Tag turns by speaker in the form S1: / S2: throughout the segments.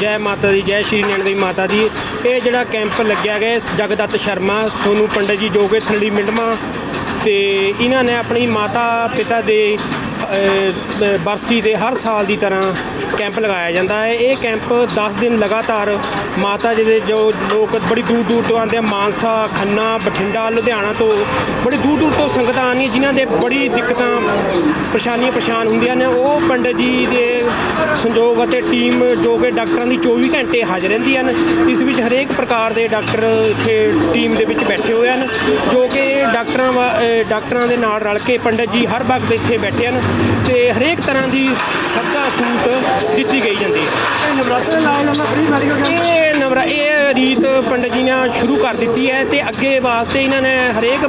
S1: ਜੈ ਮਾਤਾ ਦੀ, ਜੈ ਸ਼੍ਰੀ ਨੈਣ ਦੀ ਮਾਤਾ ਦੀ। ਇਹ ਜਿਹੜਾ ਕੈਂਪ ਲੱਗਿਆ ਗਿਆ, ਇਸ ਜਗਦੱਤ ਸ਼ਰਮਾ, ਸੋਨੂ ਪੰਡਤ ਜੀ ਜੋ ਕਿ ਥਲੜੀ ਮਿੰਡਮਾ ਤੇ ਇਹਨਾਂ ਨੇ ਆਪਣੀ ਮਾਤਾ ਪਿਤਾ ਦੇ ਬਰਸੀ ਦੇ ਹਰ ਸਾਲ ਦੀ ਤਰ੍ਹਾਂ ਕੈਂਪ ਲਗਾਇਆ ਜਾਂਦਾ ਹੈ। ਇਹ ਕੈਂਪ 10 ਦਿਨ ਲਗਾਤਾਰ ਮਾਤਾ ਜੀ ਦੇ ਜੋ ਲੋਕ ਬੜੀ ਦੂਰ ਦੂਰ ਤੋਂ ਆਉਂਦੇ ਆ, ਮਾਨਸਾ, ਖੰਨਾ, ਬਠਿੰਡਾ, ਲੁਧਿਆਣਾ ਤੋਂ ਬੜੀ ਦੂਰ ਦੂਰ ਤੋਂ ਸੰਗਤਾਂ ਆਉਂਦੀਆਂ, ਜਿਨ੍ਹਾਂ ਦੇ ਬੜੀ ਦਿੱਕਤਾਂ, ਪਰੇਸ਼ਾਨੀਆਂ ਪਰੇਸ਼ਾਨ ਹੁੰਦੀਆਂ ਨੇ। ਉਹ ਪੰਡਤ ਜੀ ਦੇ ਸੰਯੋਗ ਅਤੇ ਟੀਮ ਜੋ ਕਿ ਡਾਕਟਰਾਂ ਦੀ 24 ਘੰਟੇ ਹਾਜ਼ਰ ਰਹਿੰਦੀ ਹਨ। ਇਸ ਵਿੱਚ ਹਰੇਕ ਪ੍ਰਕਾਰ ਦੇ ਡਾਕਟਰ ਇੱਥੇ ਟੀਮ ਦੇ ਵਿੱਚ ਬੈਠੇ ਹੋਏ ਹਨ, ਜੋ ਕਿ ਡਾਕਟਰਾਂ ਡਾਕਟਰਾਂ ਦੇ ਨਾਲ ਰਲ ਕੇ ਪੰਡਤ ਜੀ ਹਰ ਵਕਤ ਇੱਥੇ ਬੈਠੇ ਹਨ ਤੇ ਹਰੇਕ ਤਰ੍ਹਾਂ ਦੀ ਸੱਦਾ ਸਹੂਲਤ ਦਿੱਤੀ ਗਈ ਜਾਂਦੀ ਹੈ।
S2: ਨਵਰਾਤਰੇ ਨਾਲ ਨਾਲ ਫ੍ਰੀ ਮੈਡੀਕਲ ਕੈਂਪ
S1: ਇਹ ਨਵਰਾ ਇਹ ਰੀਤ ਪੰਡਤ ਜੀ ਨੇ ਸ਼ੁਰੂ ਕਰ ਦਿੱਤੀ ਹੈ ਤੇ ਅੱਗੇ ਵਾਸਤੇ ਇਹਨਾਂ ਨੇ ਹਰੇਕ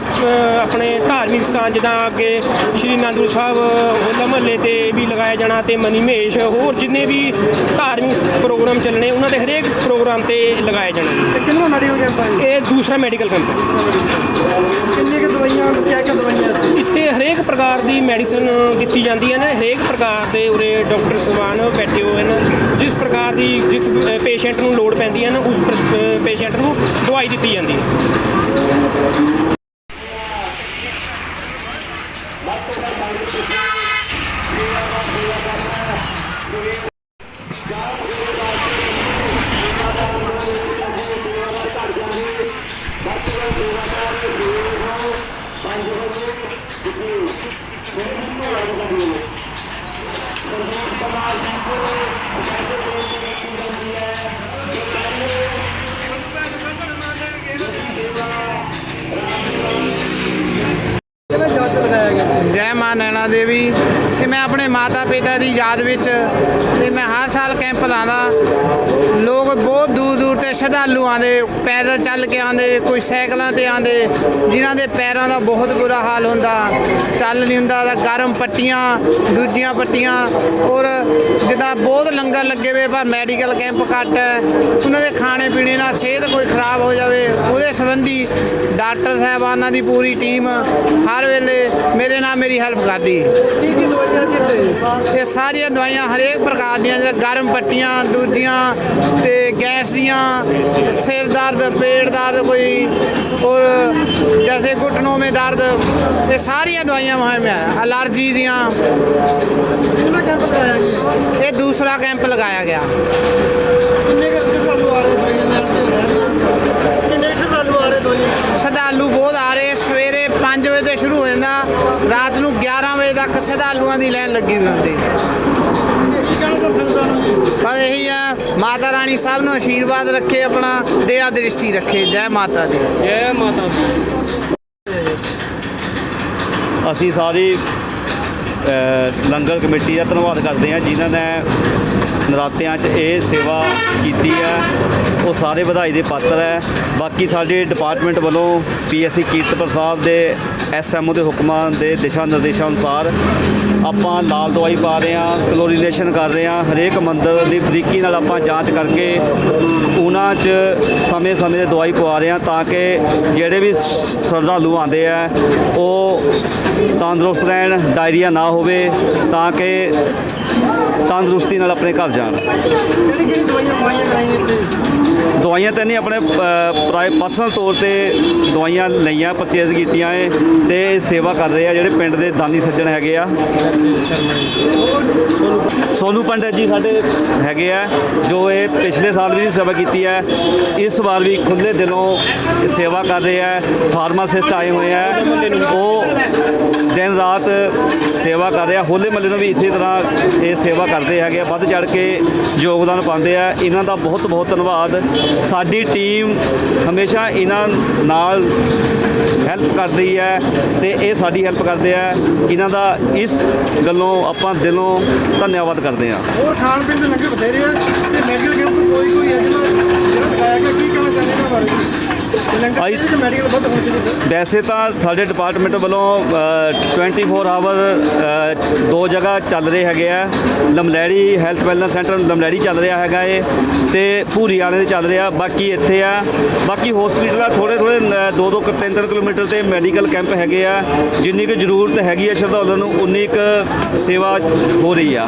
S1: ਆਪਣੇ ਧਾਰਮਿਕ ਸਥਾਨ ਜਿੱਦਾਂ ਅੱਗੇ ਸ਼੍ਰੀ ਅਨੰਦਪੁਰ ਸਾਹਿਬ ਹੋਲਾ ਮਹੱਲੇ ਤੇ ਵੀ ਲਗਾਇਆ ਜਾਣਾ ਤੇ ਮਨੀਮੇਸ਼ ਹੋਰ ਜਿੰਨੇ ਵੀ ਧਾਰਮਿਕ ਪ੍ਰੋਗਰਾਮ ਚੱਲਣੇ ਉਹਨਾਂ ਦੇ ਹਰੇਕ ਪ੍ਰੋਗਰਾਮ ਤੇ ਲਗਾਇਆ ਜਾਣਾ।
S2: ਕਿੰਨਾ ਮੈਡੀਕਲ ਕੈਂਪ ਹੈ
S1: ਇਹ ਦੂਸਰਾ ਮੈਡੀਕਲ ਕੈਂਪ ਹੈ।
S2: ਕਿੰਨੀ ਕਿ ਦਵਾਈਆਂ ਕਿਆ ਕਿਆ ਦਵਾਈਆਂ ਇੱਥੇ?
S1: ਹਰੇਕ ਪ੍ਰਕਾਰ ਦੀ ਮੈਡੀਸਨ ਦਿੱਤੀ ਜਾਂਦੀ ਹੈ ਨਾ ਹਰੇਕ ਪ੍ਰਕਾਰ ਦੇ ਉਰੇ ਡਾਕਟਰ ਸਵਾਨ ਬੈਠੇ ਹੋਏ ਨੇ ਪ੍ਰਕਾਰ ਦੀ ਜਿਸ ਪੇਸ਼ੈਂਟ ਨੂੰ ਲੋੜ ਪੈਂਦੀ ਹੈ ਨਾ, ਉਸ ਪੇਸ਼ੈਂਟ ਨੂੰ ਦਵਾਈ ਦਿੱਤੀ ਜਾਂਦੀ ਹੈ।
S2: ਕਿਹੜਾ
S3: ਜੈ ਮਾਂ ਨੈਣਾ ਦੇਵੀ ਤੇ ਮੈਂ ਆਪਣੇ ਮਾਤਾ ਪਿਤਾ ਦੀ ਯਾਦ ਵਿੱਚ ਤੇ ਮੈਂ ਹਰ ਸਾਲ ਕੈਂਪ ਲਾਉਂਦਾ। ਲੋਕ ਬਹੁਤ ਦੂਰ ਦੂਰ ਤੇ ਸ਼ਰਧਾਲੂ ਆਉਂਦੇ, ਪੈਦਲ ਚੱਲ ਕੇ ਆਉਂਦੇ, ਕੋਈ ਸਾਈਕਲਾਂ ਤੇ ਆਉਂਦੇ, ਜਿਨ੍ਹਾਂ ਦੇ ਪੈਰਾਂ ਦਾ ਬਹੁਤ ਬੁਰਾ ਹਾਲ ਹੁੰਦਾ। ਚੱਲ ਨਹੀਂ ਹੁੰਦਾ, ਗਰਮ ਪੱਟੀਆਂ, ਦੂਜੀਆਂ ਪੱਟੀਆਂ, ਔਰ ਜਿੱਦਾਂ ਬਹੁਤ ਲੰਗਰ ਲੱਗੇ ਹੋਏ, ਪਰ ਮੈਡੀਕਲ ਕੈਂਪ ਘੱਟ ਹੈ। ਉਹਨਾਂ ਦੇ ਖਾਣੇ ਪੀਣੇ ਨਾਲ ਸਿਹਤ ਕੋਈ ਖਰਾਬ ਹੋ ਜਾਵੇ, ਉਹਦੇ ਸੰਬੰਧੀ ਡਾਕਟਰ ਸਾਹਿਬਾਨਾਂ ਦੀ ਪੂਰੀ ਟੀਮ ਹਰ ਵੇਲੇ ਮੇਰੇ ਨਾਲ ਮੇਰੀ ਹੈਲਪ ਕਰਦੀ।
S2: ਕੀ ਕੀ ਦਵਾਈਆਂ ਦਿੱਤੇ
S3: ਇਹ ਸਾਰੀਆਂ ਦਵਾਈਆਂ ਹਰੇਕ ਪ੍ਰਕਾਰ ਦੀਆਂ ਜਿਵੇਂ ਗਰਮ ਪੱਟੀਆਂ ਦੂਜੀਆਂ ਤੇ ਗੈਸ ਦੀਆਂ ਸਿਰ ਦਰਦ ਪੇਟ ਦਰਦ ਕੋਈ ਔਰ ਜੈਸੇ ਘੁਟਨੋਂ में ਦਰਦ ਇਹ ਸਾਰੀਆਂ ਦਵਾਈਆਂ ਵਹਾਂ ਮੈਂ ਅਲਰਜੀ ਦੀਆਂ। ਇਹ ਦੂਸਰਾ ਕੈਂਪ ਲਗਾਇਆ ਗਿਆ
S2: ਕਿੰਨੇ ਕਿ ਸ਼ਰਧਾਲੂ ਆ ਰਹੇ ਦਵਾਈਆਂ ਲੈਣ ਕਿੰਨੇ ਕੁ ਸ਼ਰਧਾਲੂ ਆ ਰਹੇ ਦਵਾਈਆਂ
S3: ਸ਼ਰਧਾਲੂ ਬਹੁਤ ਆ ਰਹੇ ਸਵੇਰੇ 5 ਵਜੇ ਤੋਂ ਸ਼ੁਰੂ ਹੋ ਜਾਂਦਾ। ਰਾਤ ਨੂੰ 11 ਵਜੇ ਤੱਕ ਸ਼ਰਧਾਲੂਆਂ ਦੀ ਲਾਈਨ ਲੱਗੀ ਹੋਈ ਹੁੰਦੀ। ਪਰ ਇਹੀ ਆ। ਮਾਤਾ ਰਾਣੀ ਸਭ ਨੂੰ ਆਸ਼ੀਰਵਾਦ ਰੱਖੇ ਆਪਣਾ ਦਇਆ ਦ੍ਰਿਸ਼ਟੀ ਰੱਖੇ। ਜੈ ਮਾਤਾ ਦੀ।
S1: ਜੈ ਮਾਤਾ ਦੀ।
S4: ਅਸੀਂ ਸਾਰੀ ਲੰਗਰ ਕਮੇਟੀ ਦਾ ਧੰਨਵਾਦ ਕਰਦੇ ਹਾਂ ਜਿਨ੍ਹਾਂ ਨੇ ਨਰਾਤਿਆਂ 'ਚ ਇਹ ਸੇਵਾ ਕੀਤੀ ਹੈ। ਉਹ ਸਾਰੇ ਵਧਾਈ ਦੇ ਪਾਤਰ ਹੈ। ਬਾਕੀ ਸਾਡੇ ਡਿਪਾਰਟਮੈਂਟ ਵੱਲੋਂ ਪੀਐਸਸੀ ਕੀਰਤਪੁਰ ਸਾਹਿਬ ਦੇ ਐਸਐਮਓ ਦੇ ਹੁਕਮਾਂ ਦੇ ਦਿਸ਼ਾ ਨਿਰਦੇਸ਼ਾਂ ਅਨੁਸਾਰ ਆਪਾਂ ਲਾਲ ਦਵਾਈ ਪਾ ਰਹੇ ਹਾਂ, ਕਲੋਰੀਨੇਸ਼ਨ ਕਰ ਰਹੇ ਹਾਂ। ਹਰੇਕ ਮੰਦਰ ਦੀ ਬਰੀਕੀ ਨਾਲ ਆਪਾਂ ਜਾਂਚ ਕਰਕੇ ਉਹਨਾਂ 'ਚ ਸਮੇਂ-ਸਮੇਂ ਤੇ ਦਵਾਈ ਪਵਾ ਰਹੇ ਹਾਂ ਤਾਂ ਕਿ ਜਿਹੜੇ ਵੀ ਸ਼ਰਧਾਲੂ ਆਉਂਦੇ ਆ, ਉਹ ਤੰਦਰੁਸਤ ਰਹਿਣ, ਡਾਇਰੀਆ ਨਾ ਹੋਵੇ ਤਾਂ ਕਿ ਤੰਦਰੁਸਤੀ ਨਾਲ ਆਪਣੇ ਘਰ ਜਾਣ।
S2: ਕਿਹੜੀ ਕਿਹੜੀ ਦਵਾਈਆਂ ਖਵਾਈਆਂ ਕਰਾਈਆਂ
S4: ਦਵਾਈਆਂ ਤਾਂ ਨਹੀਂ, ਆਪਣੇ ਪਰਸਨਲ ਤੌਰ ਤੇ ਦਵਾਈਆਂ ਲਈਆਂ ਪਰਚੇਜ਼ ਕੀਤੀਆਂ ਏ ਤੇ ਸੇਵਾ ਕਰ ਰਹੇ ਆ ਜਿਹੜੇ ਪਿੰਡ ਦੇ ਦਾਨੀ ਸੱਜਣ ਹੈਗੇ ਆ। ਸੋਨੂ ਪੰਡਤ ਜੀ ਸਾਡੇ ਹੈਗੇ ਆ, ਜੋ ਇਹ ਪਿਛਲੇ ਸਾਲ ਵੀ ਸੇਵਾ ਕੀਤੀ ਹੈ ਇਸ ਵਾਰ ਵੀ ਖੁੱਲੇ ਦਿਲੋਂ ਸੇਵਾ ਕਰ ਰਹੇ ਆ ਫਾਰਮਾਸਿਸਟ ਆਏ ਹੋਏ ਆ ਉਹ ਦਿਨ ਰਾਤ ਸੇਵਾ ਕਰ ਰਹੇ ਆ। ਹੋਲੇ ਮਹੱਲੇ ਨੂੰ ਵੀ ਇਸੇ ਤਰ੍ਹਾਂ ਇਹ ਸੇਵਾ ਕਰਦੇ ਹੈਗੇ ਆ। ਵੱਧ ਚੜ ਕੇ ਯੋਗਦਾਨ ਪਾਉਂਦੇ ਆ। ਇਹਨਾਂ ਦਾ ਬਹੁਤ ਬਹੁਤ ਧੰਨਵਾਦ। ਸਾਡੀ ਟੀਮ ਹਮੇਸ਼ਾ ਇਹਨਾਂ ਨਾਲ ਹੈਲਪ ਕਰਦੀ ਹੈ ਤੇ ਇਹ ਸਾਡੀ ਹੈਲਪ ਕਰਦੇ ਆ। ਇਹਨਾਂ ਦਾ ਇਸ ਗੱਲੋਂ ਆਪਾਂ ਦਿਲੋਂ ਧੰਨਵਾਦ ਕਰਦੇ ਹਾਂ
S2: ਹੋਰ ਖਾਣ ਪੀਣ ਦੇ ਲੰਗਰ ਬਥੇਰੇ ਆ ਤੇ ਮੈਡੀਕਲ ਕੈਂਪ ਕੋਈ ਕੋਈ ਹੈ ਜਿਹੜਾ ਲਗਾਇਆ ਗਿਆ ਕੀ ਕਹਿਣਾ ਚਾਹੁੰਦੇ ਇਹਨਾਂ ਬਾਰੇ? ਲੰਗਰ ਤੇ ਮੈਡੀਕਲ
S4: ਵੈਸੇ ਤਾਂ ਸਾਡੇ ਡਿਪਾਰਟਮੈਂਟ ਵੱਲੋਂ ਅ, 24 ਆਵਰ ਦੋ ਜਗ੍ਹਾ ਚੱਲ ਰਹੇ ਹੈਗੇ ਆ। Lamlairi health wellness centre Lamlairi ਚੱਲ ਰਿਹਾ ਹੈਗਾ ਏ ਤੇ ਭੂਰੀ ਵਾਲੇ ਦੇ ਚੱਲ ਰਿਹਾ। ਬਾਕੀ ਇੱਥੇ ਆ ਬਾਕੀ ਹਸਪੀਟਲ ਆ ਥੋੜੇ ਥੋੜੇ 2 2 3 3 ਕਿਲੋਮੀਟਰ ਤੇ ਮੈਡੀਕਲ ਕੈਂਪ ਹੈਗੇ ਆ। ਜਿੰਨੀ ਕੁ ਜ਼ਰੂਰਤ ਹੈਗੀ ਆ ਸ਼ਰਧਾਲੂਆਂ ਨੂੰ ਉਨੀ ਕੁ ਸੇਵਾ ਹੋ ਰਹੀ ਆ।